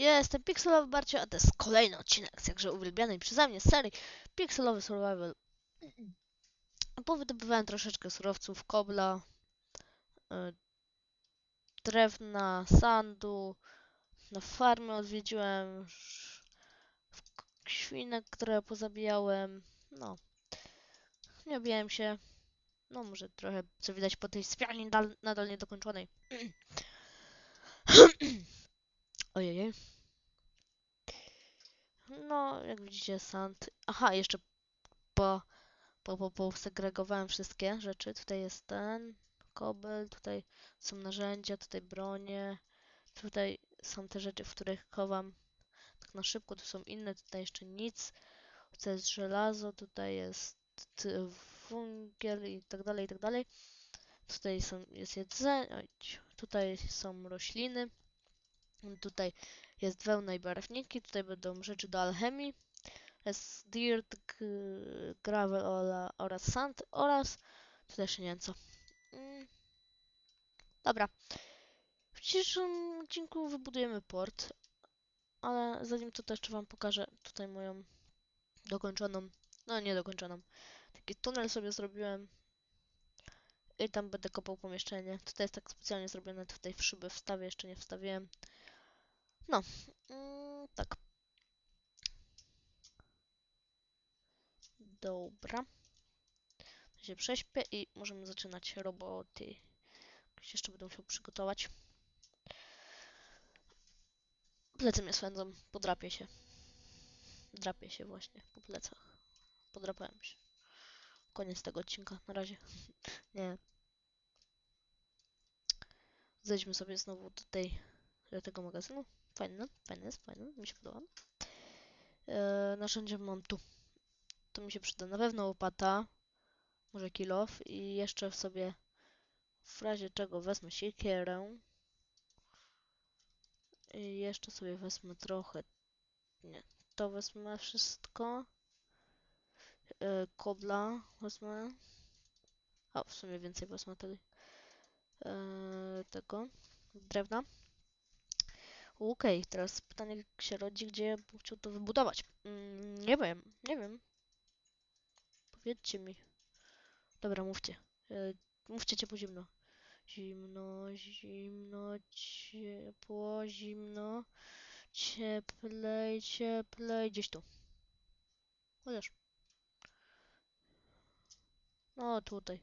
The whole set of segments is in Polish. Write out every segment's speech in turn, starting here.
jestem Pixelowy Barcio, a to jest kolejny odcinek z jakże uwielbianej przeze mnie serii Pixelowy Survival. Powydobywałem troszeczkę surowców, kobla, y, drewna, sandu, na farmę odwiedziłem, świnek, które pozabijałem, no. Nie obijałem się, no może trochę, co widać po tej sypialni dal, nadal niedokończonej. Ojej. No, jak widzicie, sand. Aha, jeszcze po, po, po, po segregowałem wszystkie rzeczy. Tutaj jest ten kobel, tutaj są narzędzia, tutaj bronie, tutaj są te rzeczy, w których chowam tak na szybko, tu są inne, tutaj jeszcze nic. Tutaj jest żelazo, tutaj jest t- węgiel i tak dalej, i tak dalej. Tutaj są, jest jedzenie, tutaj są rośliny. Tutaj jest wełna i barwniki, tutaj będą rzeczy do alchemii. Jest dirt, gravel oraz sand oraz tutaj jeszcze nie wiem co. Mm. Dobra. W dzisiejszym odcinku wybudujemy port, ale zanim to też wam pokażę tutaj moją dokończoną, no nie dokończoną, taki tunel sobie zrobiłem i tam będę kopał pomieszczenie. Tutaj jest tak specjalnie zrobione, tutaj w szybę wstawię, jeszcze nie wstawiłem. No, mm, tak. Dobra. To się prześpię i możemy zaczynać roboty. Jeszcze będę musiał przygotować. Plecy mnie swędzą, podrapię się. Drapię się właśnie po plecach. Podrapałem się. Koniec tego odcinka, na razie. Nie. Zejdźmy sobie znowu do tej, do tego magazynu. Fajne, fajne jest, fajne, mi się podoba. Eee, narzędzia mam tu. To mi się przyda na pewno łopata, może kilof i jeszcze sobie w razie czego wezmę siekierę. I jeszcze sobie wezmę trochę, nie, to wezmę wszystko. Eee, kobla wezmę. A, w sumie więcej wezmę tego. Eee, tego, drewna. Okej, teraz pytanie się rodzi, gdzie ja bym chciał to wybudować. Mm, nie wiem, nie wiem. Powiedzcie mi. Dobra, mówcie. E, mówcie ciepło, zimno. Zimno, zimno, ciepło, zimno. Cieplej, cieplej. Gdzieś tu. Chociaż. No, tutaj.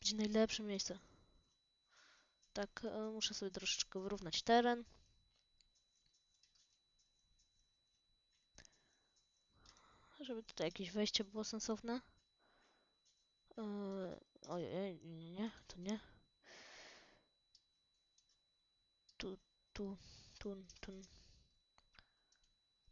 Będzie najlepsze miejsce. Tak, e, muszę sobie troszeczkę wyrównać teren. Żeby tutaj jakieś wejście było sensowne. Eee, ojej, nie, nie, to nie. Tu, tu, tu, tu.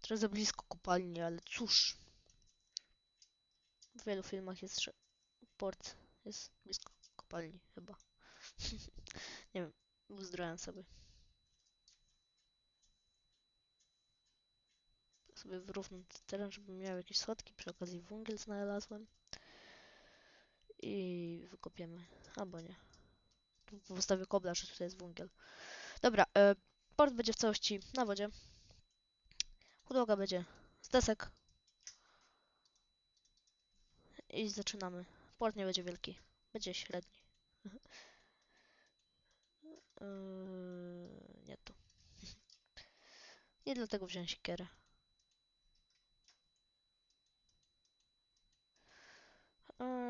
Trochę za blisko kopalni, ale cóż. W wielu filmach jest, że port jest blisko kopalni, chyba. nie wiem, uzdrowiłem sobie. Sobie wyrównam ten teren, żebym miał jakieś schodki. Przy okazji węgiel znalazłem. I wykopiemy. Albo nie. Tu Postawię kobla, że tutaj jest węgiel. Dobra, e, port będzie w całości na wodzie. Podłoga będzie z desek. I zaczynamy. Port nie będzie wielki. Będzie średni. Yy, nie tu. I dlatego wziąłem siekierę.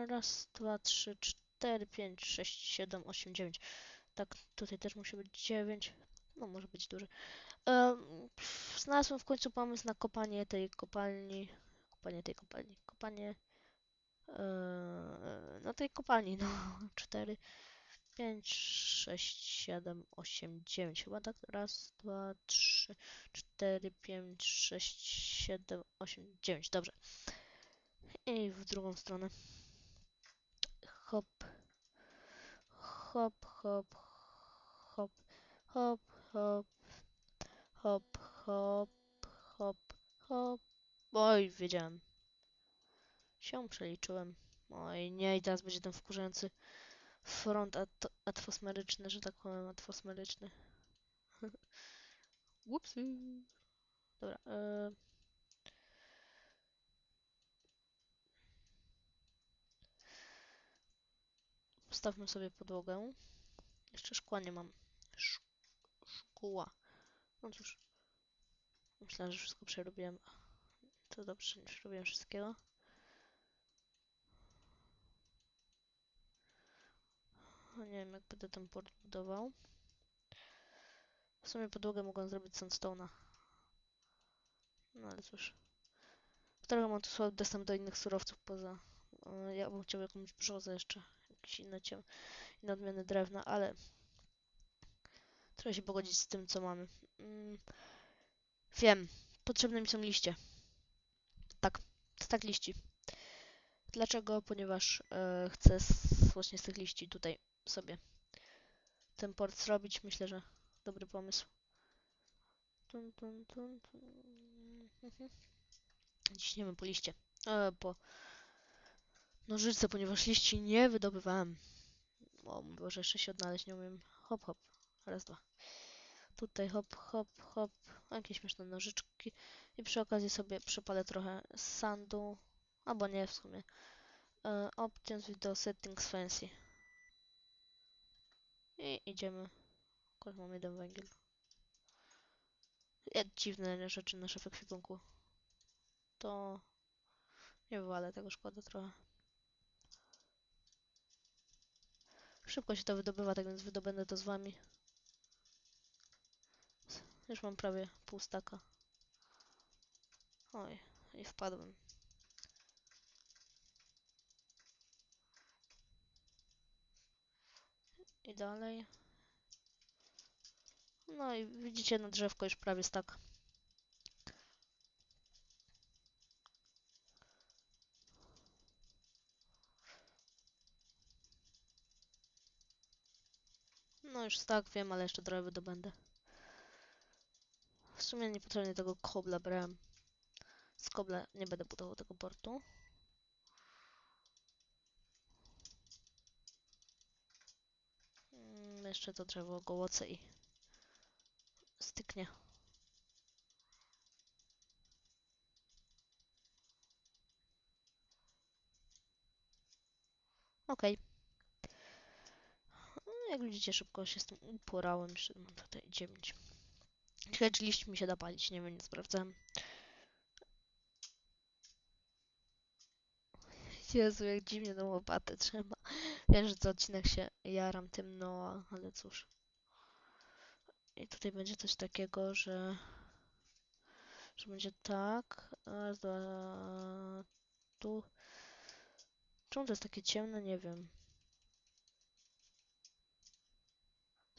Raz, dwa, trzy, cztery, pięć, sześć, siedem, osiem, dziewięć. Tak, tutaj też musi być dziewięć. No, może być duży. Pff, Znalazłem w końcu pomysł na kopanie tej kopalni. Kopanie tej kopalni. Kopanie. e, no tej kopalni, no. Cztery, pięć, sześć, siedem, osiem, dziewięć. Chyba tak. Raz, dwa, trzy, cztery, pięć, sześć, siedem, osiem, dziewięć. Dobrze. I w drugą stronę. Hop. Hop, hop, hop, hop, hop, hop, hop, hop, hop. Oj, wiedziałem. Się przeliczyłem. Oj, nie, i teraz będzie ten wkurzający front at atmosferyczny, że tak powiem, atmosferyczny. Upsy. Dobra. E... Postawmy sobie podłogę. Jeszcze szkła nie mam. Sz szkła. No cóż. Myślałem, że wszystko przerobiłem. To dobrze, nie przerobiłem wszystkiego. No nie wiem, jak będę ten port budował. W sumie podłogę mogłem zrobić sandstone'a. No ale cóż. Trochę mam tu słaby dostęp do innych surowców poza... e, Ja bym chciał jakąś brzozę jeszcze. Jakieś inne, ciem... inne odmiany drewna, ale... Trzeba się pogodzić z tym, co mamy. Mm. Wiem. Potrzebne mi są liście. Tak. Stak liści. Dlaczego? Ponieważ e, chcę z, właśnie z tych liści tutaj sobie ten port zrobić. Myślę, że dobry pomysł. Tun, tun, tun, tun. Mhm. Ciśniemy po liście. E, po nożyce, ponieważ liści nie wydobywałem. O mój Boże, jeszcze się odnaleźć nie umiem. Hop, hop. Raz, dwa. Tutaj hop, hop, hop. Jakieś śmieszne nożyczki. I przy okazji sobie przepalę trochę sandu. Albo nie w sumie. E, options video settings fancy. I idziemy. Akurat mam jeden węgiel. Ja, dziwne rzeczy na szafie kwipunku. To nie wywalę tego, szkoda trochę. Szybko się to wydobywa, tak więc wydobędę to z wami. Już mam prawie pół staka. Oj, i wpadłem. I dalej. No i widzicie, na drzewko już prawie stak. Już tak, wiem, ale jeszcze trochę wydobędę. W sumie niepotrzebnie tego kobla brałem. Z kobla nie będę budował tego portu. Mm, jeszcze to drzewo ogołocę i styknie. Okej. No, Jak widzicie, szybko się z tym uporałem. Jeszcze mam tutaj 9. Ciekawe, czy liść mi się da palić. Nie wiem, nie sprawdzałem. Jezu, jak dziwnie tą łopatę trzeba. Wiem, że co odcinek się jaram tym, no, ale cóż. I tutaj będzie coś takiego, że... Że będzie tak. Raz, dwa... Tu. Czemu to jest takie ciemne? Nie wiem.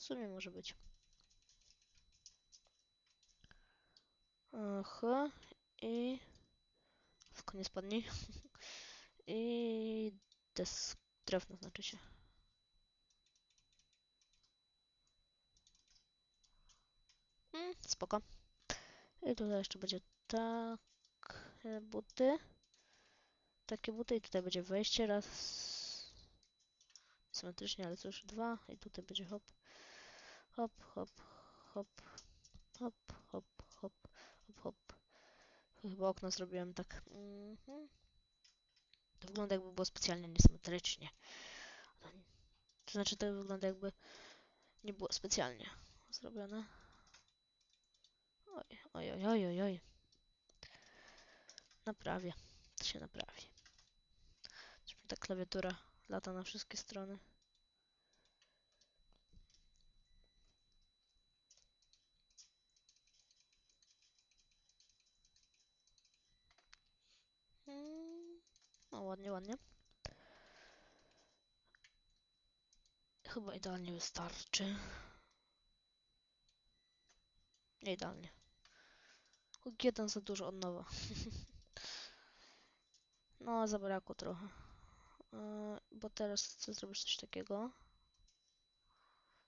Sumie może być. Aha. I... Tylko nie spadnij. I... Des... Drewno znaczy się. Mm, spoko. I tutaj jeszcze będzie tak... e, Buty. Takie buty i tutaj będzie wejście raz... Symetrycznie, ale cóż, dwa. I tutaj będzie hop. Hop, hop, hop. Hop, hop, hop, hop, hop. Chyba okno zrobiłem tak. Mhm. To wygląda jakby było specjalnie niesymetrycznie. To, znaczy to wygląda jakby nie było specjalnie zrobione. Oj, oj, oj, oj, oj, oj. Naprawię. To się naprawi. Zresztą ta klawiatura lata na wszystkie strony. No ładnie, ładnie. Chyba idealnie wystarczy. Nie idealnie. Jeden za dużo od nowa. No, zabrakło trochę. Yy, bo teraz chcę zrobić coś takiego.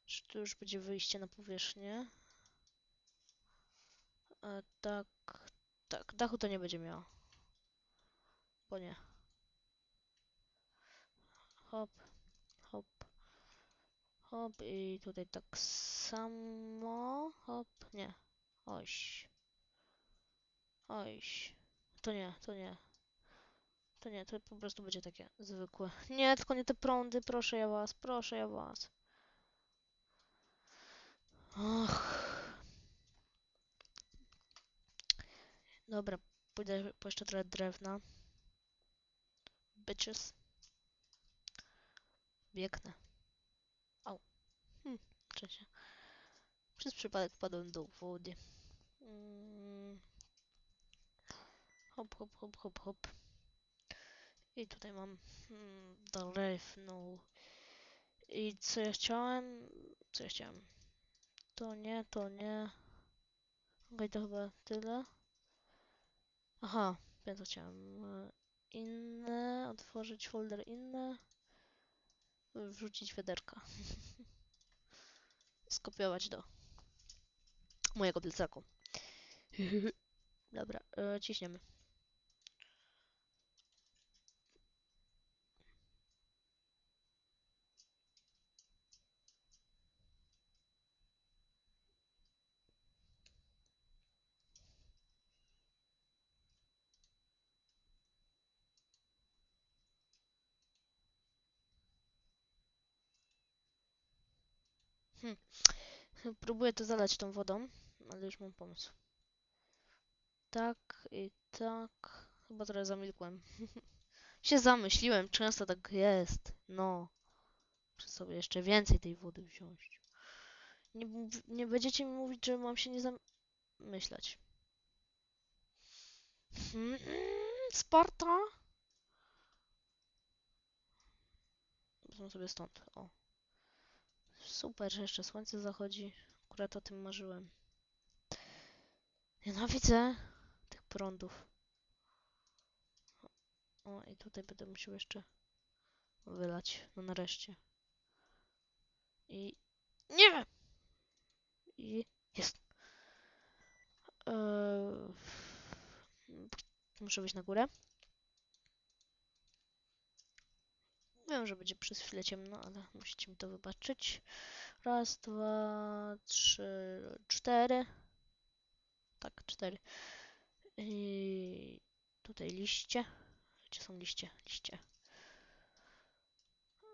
Że tu już będzie wyjście na powierzchnię. E, tak, tak. Dachu to nie będzie miało. Bo nie. Hop, hop, hop i tutaj tak samo. Hop, nie. Oś. Oś. To nie, to nie. To nie, to po prostu będzie takie zwykłe. Nie, tylko nie te prądy, proszę ja was, proszę ja was. Och. Dobra, pójdę po jeszcze trochę drewna. Bitches. Biegnę. Au. Hm, się. Przez przypadek wpadłem do wody. Mm. Hop, hop, hop, hop, hop. I tutaj mam hmm, drewno. I co ja chciałem? Co ja chciałem? To nie, to nie. Okej, to chyba tyle. Aha, wiem co chciałem. E, Inne, otworzyć folder inne. Wrzucić wiaderka. Skopiować do mojego plecaku. Dobra, e, ciśniemy. Hmm. Próbuję to zalać tą wodą, ale już mam pomysł. Tak i tak. Chyba trochę zamilkłem. się zamyśliłem, często tak jest. No. Muszę sobie jeszcze więcej tej wody wziąć. Nie, nie będziecie mi mówić, że mam się nie zamyślać. Hmm, Sparta? Wezmę sobie stąd. O. Super, że jeszcze słońce zachodzi. Akurat o tym marzyłem. Nienawidzę tych prądów. O, i tutaj będę musiał jeszcze wylać. No nareszcie. I... Nie! I... Jest. Eee... Muszę wyjść na górę. Wiem, że będzie przez chwilę ciemno, ale musicie mi to wybaczyć. Raz, dwa, trzy, cztery. Tak, cztery. I tutaj liście. Gdzie są liście? Liście.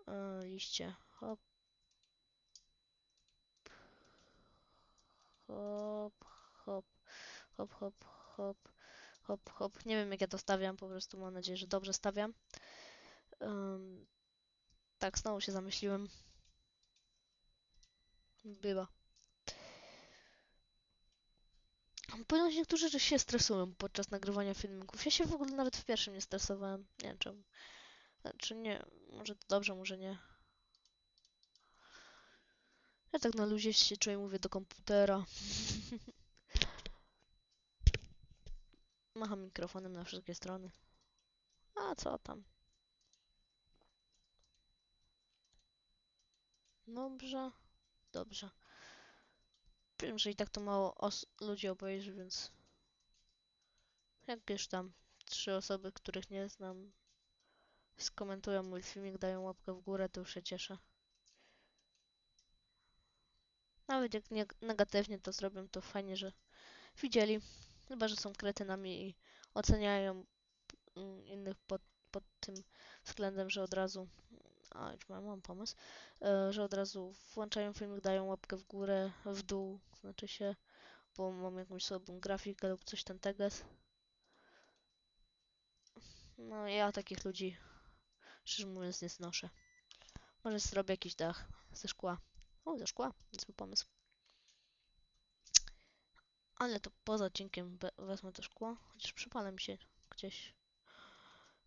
E, liście. Hop. Hop, hop, hop, hop, hop, hop, hop. Nie wiem jak ja to stawiam, po prostu mam nadzieję, że dobrze stawiam. Um, tak, znowu się zamyśliłem. Bywa. Ponieważ niektórzy się stresują podczas nagrywania filmików. Ja się w ogóle nawet w pierwszym nie stresowałem. Nie wiem czemu. Znaczy nie, może to dobrze, może nie. Ja tak na luzie się czuję, mówię do komputera. Macham mikrofonem na wszystkie strony. A co tam? Dobrze. Dobrze. Wiem, że i tak to mało ludzi obejrzy, więc... Jakieś tam trzy osoby, których nie znam, skomentują mój filmik, dają łapkę w górę, to już się cieszę. Nawet jak nie negatywnie to zrobią, to fajnie, że widzieli. Chyba, że są kretynami i oceniają mm, innych pod, pod tym względem, że od razu a już mam, mam pomysł, e, że od razu włączają filmik, dają łapkę w górę, w dół, znaczy się, bo mam jakąś słabą grafikę lub coś ten teges. No ja takich ludzi, szczerze mówiąc, nie znoszę. Może zrobię jakiś dach ze szkła. O, ze szkła, niezły pomysł. Ale to poza odcinkiem wezmę to szkło, chociaż przypalę mi się gdzieś.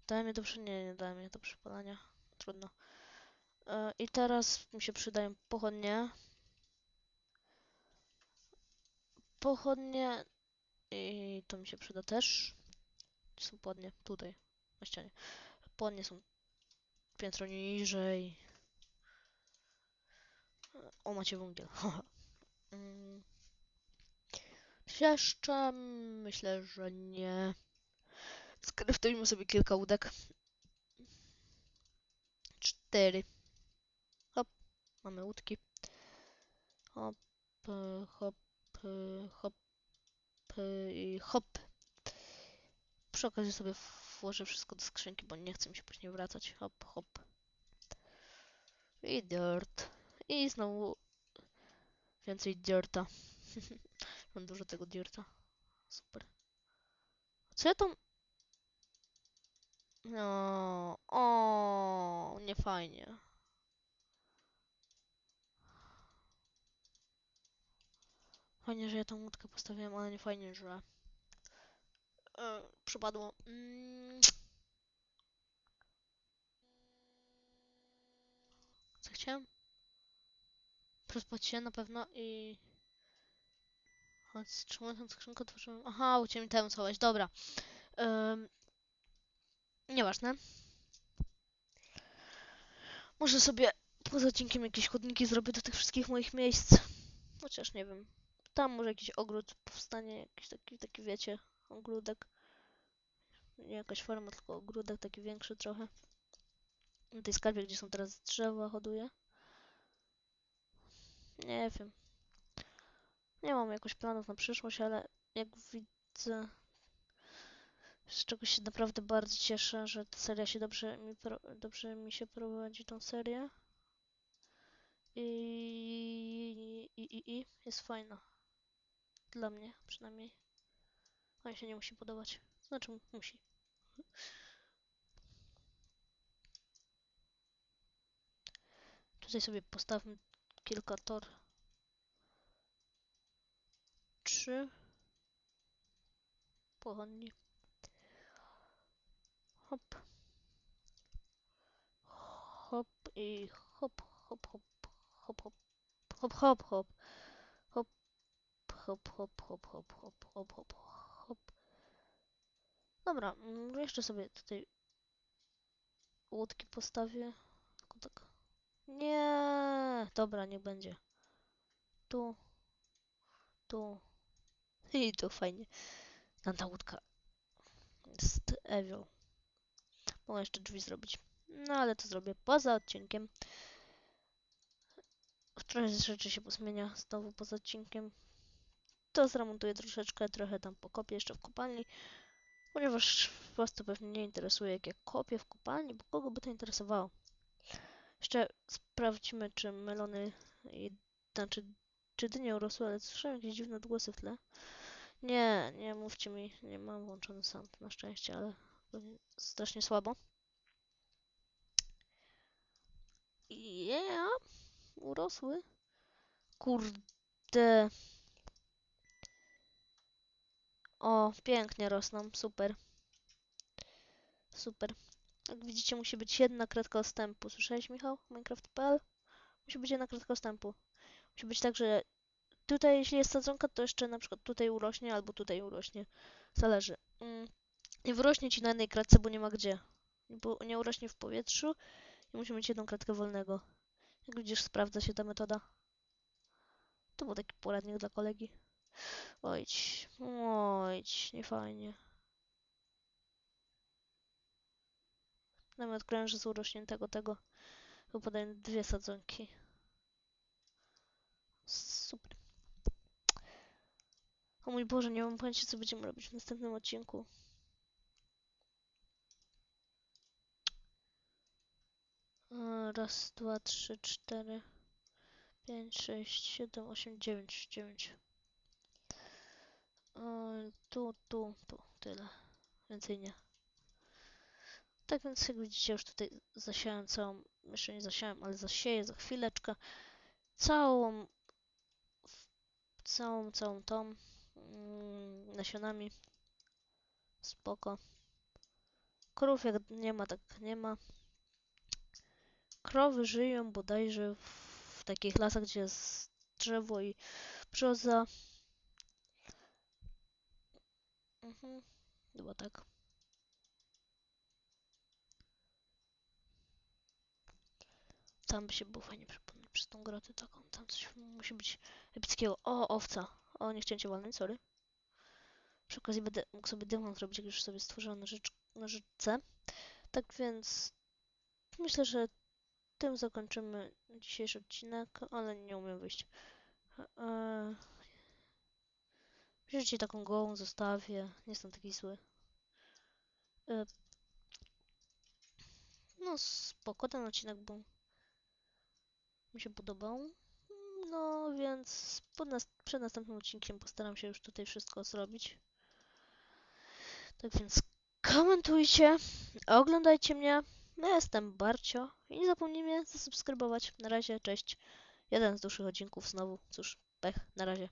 Dałem je do nie, nie dałem je do przypalania. Trudno. E, I teraz mi się przydają pochodnie. Pochodnie i to mi się przyda też. Są pochodnie? Tutaj, na ścianie. Pochodnie są piętro niżej. O, macie węgiel. Mm. Jeszcze myślę, że nie. Skryftujmy sobie kilka łódek. Cztery. Mamy łódki. Hop, hop, hop. i hop. Przy okazji sobie włożę wszystko do skrzynki, bo nie chcę mi się później wracać. Hop, hop. I dirt. I znowu więcej dirta. Mam dużo tego dirta. Super. Co ja tam... No, o, nie fajnie. Fajnie, że ja tą łódkę postawiłem, ale nie fajnie, że e, przypadło. Mm. Co chciałem? Przespać się na pewno i... Chodź, Trzymaj tą skrzynkę, otworzyłem. Aha, uciekł mi temu całość, dobra. Um, nieważne. Może sobie poza odcinkiem jakieś chodniki zrobię do tych wszystkich moich miejsc. Chociaż nie wiem. Tam może jakiś ogród powstanie, jakiś taki, taki wiecie, ogródek. Nie jakaś forma, tylko ogródek taki większy trochę. Na tej skarbie, gdzie są teraz drzewa, hoduję. Nie wiem. Nie mam jakoś planów na przyszłość, ale jak widzę, z czego się naprawdę bardzo cieszę, że ta seria się dobrze mi, dobrze mi się prowadzi tą serię. I, i, i, i jest fajna. Dla mnie przynajmniej. On się nie musi podobać. Znaczy musi. Tutaj sobie postawmy kilka tor. Trzy. Pochodni. Hop. Hop i hop, hop, hop, hop, hop, hop, hop, hop. Hop, hop, hop, hop, hop, hop, hop, hop, hop. Dobra, mm, jeszcze sobie tutaj łódki postawię. Tylko tak. Nie, dobra, niech będzie. Tu, tu i tu fajnie. Tam ta łódka jest evil. Mogę jeszcze drzwi zrobić. No ale to zrobię poza odcinkiem. Trochę rzeczy się pozmienia znowu poza odcinkiem. To zremontuję troszeczkę, trochę tam pokopię jeszcze w kopalni. Ponieważ was to pewnie nie interesuje, jak ja kopię w kopalni, bo kogo by to interesowało. Jeszcze sprawdźmy, czy melony, i, znaczy, czy dynie urosły, ale słyszałem jakieś dziwne odgłosy w tle. Nie, nie mówcie mi, nie mam włączony sound na szczęście, ale strasznie słabo. Yeah, urosły. Kurde. O, pięknie rosną, super. Super. Jak widzicie, musi być jedna kratka ostępu. Słyszałeś, Michał? Minecraft.pl? Musi być jedna kratka ostępu. Musi być tak, że tutaj, jeśli jest sadzonka, to jeszcze na przykład tutaj urośnie, albo tutaj urośnie. Zależy. Mm. Nie wyrośnie ci na jednej kratce, bo nie ma gdzie. Bo nie urośnie w powietrzu i musi mieć jedną kratkę wolnego. Jak widzisz, sprawdza się ta metoda. To był taki poradnik dla kolegi. Ojdź, ojdź, nie fajnie. Nawet że z urośniętego tego wypadają dwie sadzonki. Super. O mój Boże, nie mam pojęcia, co będziemy robić w następnym odcinku. Raz, dwa, trzy, cztery, pięć, sześć, siedem, osiem, dziewięć, dziewięć. Tu, tu, tu, tyle. Więcej nie. Tak więc jak widzicie już tutaj zasiałem całą, jeszcze nie zasiałem, ale zasieję za chwileczkę całą, całą, całą tą mm, nasionami. Spoko. Krów jak nie ma, tak nie ma. Krowy żyją bodajże w, w takich lasach, gdzie jest drzewo i brzoza. Mhm, chyba tak. Tam by się było fajnie przypomnieć przez tą grotę taką. Tam coś musi być epickiego. O, owca. O, nie chciałem cię walnąć, sorry. Przy okazji będę mógł sobie dymon zrobić, jak już sobie stworzyłem nożycz, nożyczce. Tak więc myślę, że tym zakończymy dzisiejszy odcinek, ale nie umiem wyjść. Eee, Życie taką gołą zostawię. Nie jestem taki zły. E, No spoko ten odcinek był. Mi się podobał. No więc nas, przed następnym odcinkiem postaram się już tutaj wszystko zrobić. Tak więc komentujcie, oglądajcie mnie. Ja jestem Barcio i nie zapomnij mnie zasubskrybować. Na razie, cześć. Jeden z dłuższych odcinków znowu. Cóż, pech, na razie.